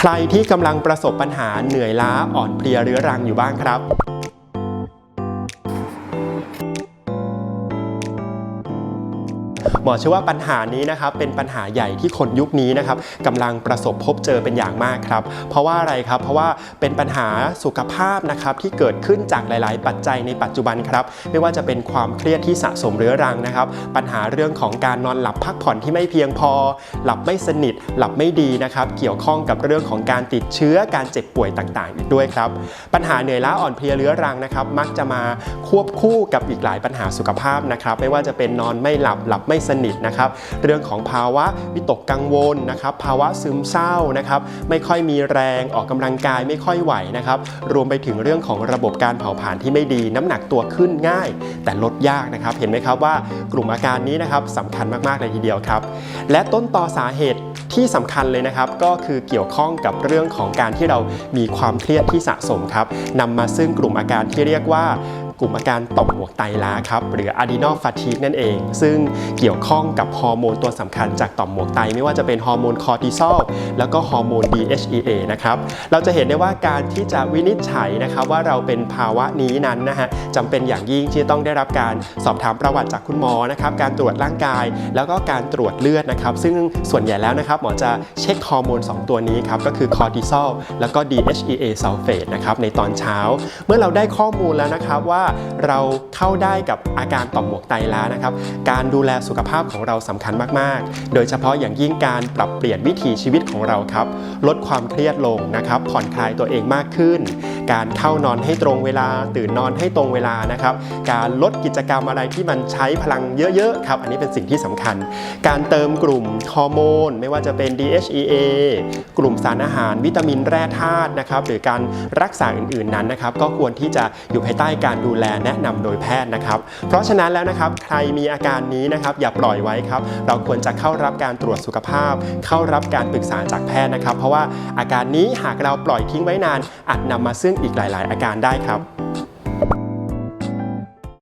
ใครที่กำลังประสบปัญหาเหนื่อยล้าอ่อนเพลียเรื้อรังอยู่บ้างครับ มอเชื่อว่าปัญหานี้นะครับเป็นปัญหาใหญ่ที่คนยุคนี้นะครับกำลังประสบพบเจอเป็นอย่างมากครับ เพราะว่าอะไรครับเพราะว่าเป็นปัญหาสุขภาพนะครับที่เกิดขึ้นจากหลาย ๆ ปัจจัยในปัจจุบันครับ ไม่ว่าจะเป็นความเครียดที่สะสมเรื้อรังนะครับ ปัญหาเรื่องของการนอนหลับพักผ่อนที่ไม่เพียงพอ หลับไม่สนิท หลับไม่ดีนะครับ เกี่ยวข้องกับเรื่องของการติดเชื้อการเจ็บป่วยต่าง ๆ อีกด้วยครับ ปัญหาเหนื่อยล้าอ่อนเพลียเรื้อรังนะครับ มักจะมาควบคู่กับอีกหลายปัญหาสุขภาพนะครับ ไม่ว่าจะเป็นนอนไม่หลับหลับไม่สนิทนะครับเรื่องของภาวะวิตกกังวลนะครับภาวะซึมเศร้านะครับไม่ค่อยมีแรงออกกำลังกายไม่ค่อยไหวนะครับรวมไปถึงเรื่องของระบบการเผาผลาญที่ไม่ดี น้ำหนักตัวขึ้นง่าย แต่ลดยากนะครับเห็นไหมครับว่ากลุ่มอาการนี้นะครับสำคัญมากๆเลยทีเดียวครับ และต้นตอสาเหตุที่สำคัญเลยนะครับก็คือเกี่ยวข้องกับเรื่องของการที่เรามีความเครียดที่สะสมครับนำมาซึ่งกลุ่มอาการที่เรียกว่า กลุ่มอาการต่อมหมวกไตล้าครับหรือ adrenal fatigue นั่นเอง ซึ่งเกี่ยวข้องกับฮอร์โมนตัวสำคัญจากต่อมหมวกไต ไม่ว่าจะเป็นฮอร์โมนคอร์ติซอลแล้วก็ฮอร์โมน DHEA นะครับเราจะเห็นได้ว่าการที่จะวินิจฉัยนะครับว่าเราเป็นภาวะนี้นั้นนะฮะจำเป็นอย่างยิ่งที่ต้องได้รับการสอบถามประวัติจากคุณหมอนะครับการตรวจร่างกาย แล้วก็การตรวจเลือดนะครับซึ่งส่วนใหญ่แล้วนะครับหมอจะเช็คฮอร์โมน 2 ตัวนี้ครับก็คือคอร์ติซอลแล้วก็ DHEA ซัลเฟตนะครับในตอนเช้า เมื่อเราได้ข้อมูลแล้วนะครับว่าเราเข้าได้กับอาการต่อมหมวกไตล้านะครับ การดูแลสุขภาพของเราสำคัญมาก ๆ โดยเฉพาะอย่างยิ่งการปรับเปลี่ยนวิถีชีวิตของเราครับ ลดความเครียดลงนะครับ ผ่อนคลายตัวเองมากขึ้น การเข้านอนให้ตรงเวลา ตื่นนอนให้ตรงเวลานะครับ การลดกิจกรรมอะไรที่มันใช้พลังเยอะ ๆ ครับ อันนี้เป็นสิ่งที่สำคัญ การเติมกลุ่มฮอร์โมนไม่ว่าจะเป็น DHEA กลุ่มสารอาหารวิตามินแร่ธาตุนะครับ หรือการรักษาอื่น ๆ นั้นนะครับ ก็ควรที่จะอยู่ภายใต้การดูแลแลแนะนำโดยแพทย์นะครับ เพราะฉะนั้นแล้วนะครับใครมีอาการนี้นะครับอย่าปล่อยไว้ครับ เราควรจะเข้ารับการตรวจสุขภาพ เข้ารับการปรึกษาจากแพทย์นะครับ เพราะว่าอาการนี้หากเราปล่อยทิ้งไว้นานอาจนำมาซึ่งอีกหลาย ๆ อาการได้ครับ